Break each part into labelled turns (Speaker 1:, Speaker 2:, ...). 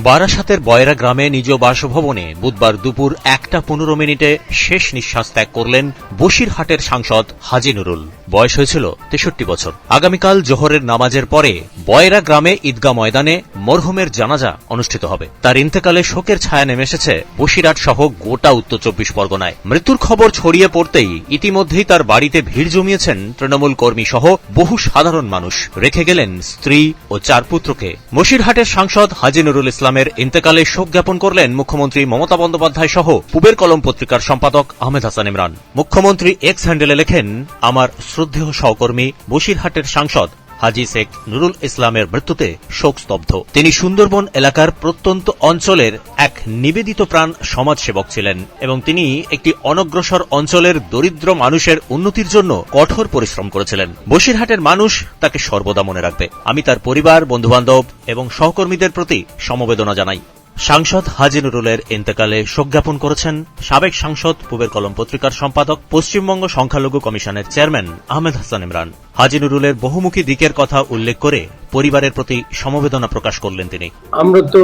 Speaker 1: বারাসাতের বয়রা গ্রামে নিজ বাসভবনে বুধবার দুপুর একটা পনেরো মিনিটে শেষ নিঃশ্বাস ত্যাগ করলেন বসিরহাটের সাংসদ হাজি নুরুল। বয়স হয়েছিল তেষট্টি বছর। আগামীকাল জোহরের নামাজের পরে বয়রা গ্রামে ঈদগাহ ময়দানে মরহুমের জানাজা অনুষ্ঠিত হবে। তার ইন্তেকালে শোকের ছায়া নেমে এসেছে বসিরহাট সহ গোটা উত্তর চব্বিশ পরগনায়। মৃত্যুর খবর ছড়িয়ে পড়তেই ইতিমধ্যেই তার বাড়িতে ভিড় জমিয়েছেন তৃণমূল কর্মী সহ বহু সাধারণ মানুষ। রেখে গেলেন স্ত্রী ও চার পুত্রকে। বসিরহাটের সাংসদ হাজি নুরুল ইসলামের ইন্তেকালে শোক জ্ঞাপন করলেন মুখ্যমন্ত্রী মমতা বন্দ্যোপাধ্যায় সহ পুবের কলম পত্রিকার সম্পাদক আহমেদ হাসান ইমরান। মুখ্যমন্ত্রী এক্স হ্যান্ডেলে লেখেন, আমার শ্রদ্ধেয় সহকর্মী, বসিরহাটের সাংসদ হাজি শেখ নুরুল ইসলামের মৃত্যুতে শোকস্তব্ধ তিনি সুন্দরবন এলাকার প্রত্যন্ত অঞ্চলের এক নিবেদিত প্রাণ সমাজসেবক ছিলেন এবং তিনি একটি অনগ্রসর অঞ্চলের দরিদ্র মানুষের উন্নতির জন্য কঠোর পরিশ্রম করেছিলেন। বসিরহাটের মানুষ তাকে সর্বদা মনে রাখবে। আমি তার পরিবার, বন্ধুবান্ধব এবং সহকর্মীদের প্রতি সমবেদনা জানাই। সাংসদ হাজি নুরুলের ইন্তেকালে শোক জ্ঞাপন করেছেন সাবেক সাংসদ পুবের কলম পত্রিকার সম্পাদক, পশ্চিমবঙ্গ সংখ্যালঘু কমিশনের চেয়ারম্যান আহমেদ হাসান ইমরান। হাজি নুরুলের বহুমুখী দিকের কথা উল্লেখ করে পরিবারের প্রতি সমবেদনা প্রকাশ করলেন তিনি।
Speaker 2: আমরা তো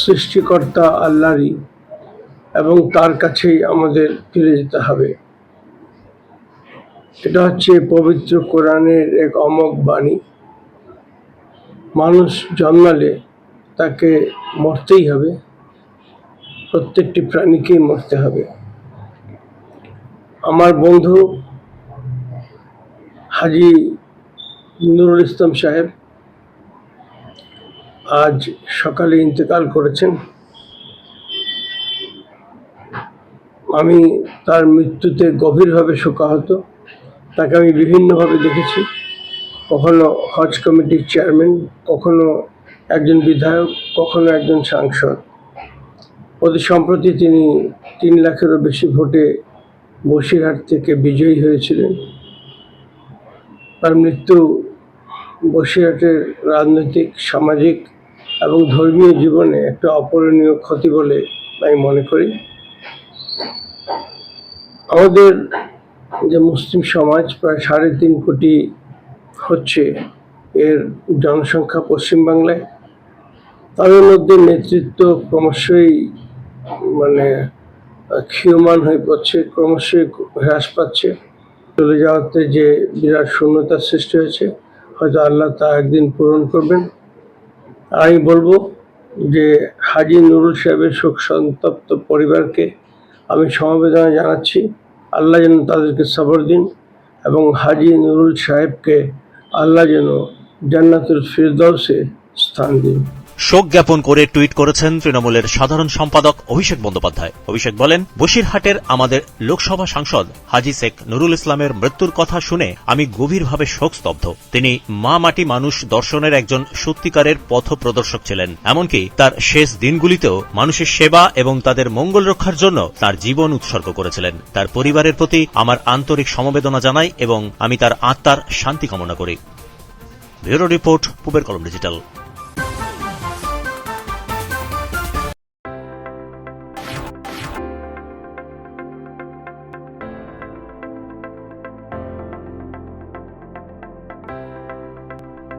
Speaker 2: সৃষ্টিকর্তা আল্লাহরই এবং তার কাছেই আমাদের ফিরে যেতে হবে। এটা হচ্ছে পবিত্র কোরআনের এক অমোঘ বাণী। মানুষ জন্মালে তাকে মরতেই হবে। প্রত্যেকটি প্রাণীকেই মরতে হবে। আমার বন্ধু হাজি নুরুল ইসলাম সাহেব আজ সকালে ইন্তেকাল করেছেন। আমি তার মৃত্যুতে গভীরভাবে শোকাহত। তাকে আমি বিভিন্নভাবে দেখেছি। কখনো হজ কমিটির চেয়ারম্যান, কখনো একজন বিধায়ক, কখনো একজন সাংসদ। অতি সম্প্রতি তিনি তিন লাখেরও বেশি ভোটে বসিরহাট থেকে বিজয়ী হয়েছিলেন। তার মৃত্যু বসিরহাটের রাজনৈতিক, সামাজিক এবং ধর্মীয় জীবনে একটা অপূরণীয় ক্ষতি বলে আমি মনে করি। আমাদের যে মুসলিম সমাজ প্রায় সাড়ে তিন কোটি হচ্ছে এর জনসংখ্যা পশ্চিমবাংলায়। তাদের মধ্যে নেতৃত্ব ক্রমশই মানে ক্ষীয়মান হয়ে পড়ছে, ক্রমশই হ্রাস পাচ্ছে। চলে যাওয়াতে যে বিরাট শূন্যতার সৃষ্টি হয়েছে, হয়তো আল্লাহ তা একদিন পূরণ করবেন। আমি বলব যে হাজি নুরুল সাহেবের শোক সন্তপ্ত পরিবারকে আমি সমবেদনা জানাচ্ছি। আল্লাহ যেন তাদেরকে সবর দিন এবং হাজি নুরুল সাহেবকে আল্লাহ যেন জান্নাতুল ফিরদৌসে স্থান দিন।
Speaker 1: শোক জ্ঞাপন করে টুইট করেছেন তৃণমূলের সাধারণ সম্পাদক অভিষেক বন্দ্যোপাধ্যায়। অভিষেক বলেন, বসিরহাটের আমাদের লোকসভা সাংসদ হাজি শেখ নুরুল ইসলামের মৃত্যুর কথা শুনে আমি গভীরভাবে শোকস্তব্ধ তিনি মা মাটি মানুষ দর্শনের একজন সত্যিকারের পথ প্রদর্শক ছিলেন, এমনকি তার শেষ দিনগুলিতেও মানুষের সেবা এবং তাদের মঙ্গল রক্ষার জন্য তার জীবন উৎসর্গ করেছিলেন। তার পরিবারের প্রতি আমার আন্তরিক সমবেদনা জানাই এবং আমি তার আত্মার শান্তি কামনা করি। ব্যুরো রিপোর্ট, পুবের কলম ডিজিটাল।